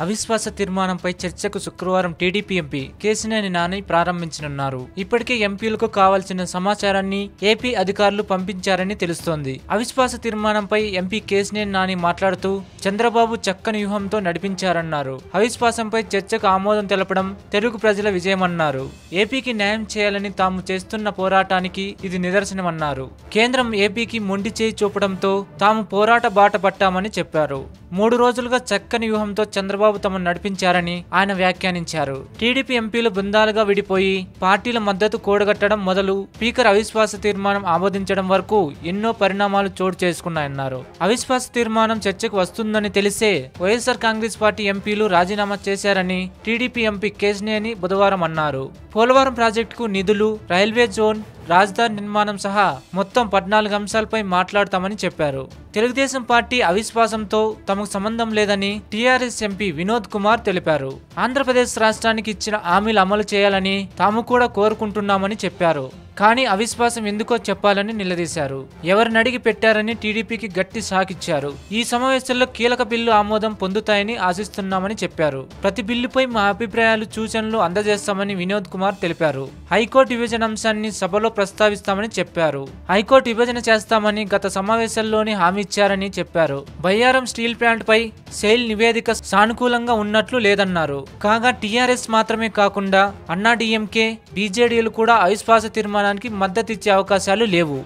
అవిశ్వాస తీర్మానంపై చర్చకు శుక్రవారం టీడీపీ ఎంపీ కేసినేని నాని ప్రారంభించనున్నారు. ఇప్పటికే ఎంపీలకు కావాల్సిన సమాచారాన్ని ఏపీ అధికారులు పంపించారని తెలుస్తోంది. అవిశ్వాస తీర్మానంపై ఎంపీ కేసినేని నాని మాట్లాడుతూ చంద్రబాబు చక్కని వ్యూహంతో నడిపించారన్నారు. అవిశ్వాసంపై చర్చకు ఆమోదం తెలపడం తెలుగు ప్రజల విజయమన్నారు. ఏపీకి న్యాయం చేయాలని తాము చేస్తున్న పోరాటానికి ఇది నిదర్శనమన్నారు. కేంద్రం ఏపీకి మొండి చేయి చూపడంతో తాము పోరాట బాట పట్టామని చెప్పారు. మూడు రోజులుగా చక్కని వ్యూహంతో చంద్రబాబు తమను నడిపించారని ఆయన వ్యాఖ్యానించారు. టీడీపీ ఎంపీలు బృందాలుగా విడిపోయి పార్టీల మద్దతు కూడగట్టడం మొదలు స్పీకర్ అవిశ్వాస తీర్మానం ఆమోదించడం వరకు ఎన్నో పరిణామాలు చోటు చేసుకున్నాయన్నారు. అవిశ్వాస తీర్మానం చర్చకు వస్తుందని తెలిసే వైఎస్ఆర్ కాంగ్రెస్ పార్టీ ఎంపీలు రాజీనామా చేశారని టీడీపీ ఎంపీ కేసినేని బుధవారం అన్నారు. పోలవరం ప్రాజెక్టుకు నిధులు రైల్వే జోన్ రాజధాని నిర్మాణం సహా మొత్తం పద్నాలుగు అంశాలపై మాట్లాడతామని చెప్పారు. తెలుగుదేశం పార్టీ అవిశ్వాసంతో తమకు సంబంధం లేదని టీఆర్ఎస్ ఎంపీ వినోద్ కుమార్ తెలిపారు. ఆంధ్రప్రదేశ్ రాష్ట్రానికి ఇచ్చిన హామీలు అమలు చేయాలని తాము కూడా కోరుకుంటున్నామని చెప్పారు. కానీ అవిశ్వాసం ఎందుకో చెప్పాలని నిలదీశారు. ఎవరిని అడిగి పెట్టారని టీడీపీకి గట్టి సాకిచ్చారు. ఈ సమావేశంలో కీలక బిల్లు ఆమోదం పొందుతాయని ఆశిస్తున్నామని చెప్పారు. ప్రతి బిల్లుపై మా అభిప్రాయాలు సూచనలు అందజేస్తామని వినోద్ కుమార్ తెలిపారు. హైకోర్టు విభజన అంశాన్ని సభలో ప్రస్తావిస్తామని చెప్పారు. హైకోర్టు విభజన చేస్తామని గత సమావేశంలోనే హామీ ఇచ్చారని చెప్పారు. బయ్యారం స్టీల్ ప్లాంట్ పై సెయిల్ నివేదిక సానుకూలంగా ఉన్నట్లు లేదన్నారు. కాగా టీఆర్ఎస్ మాత్రమే కాకుండా అన్నా డిఎంకే బీజేడీలు కూడా అవిశ్వాస తీర్మానం తీర్మానానికి మద్దతిచ్చే అవకాశాలు లేవు.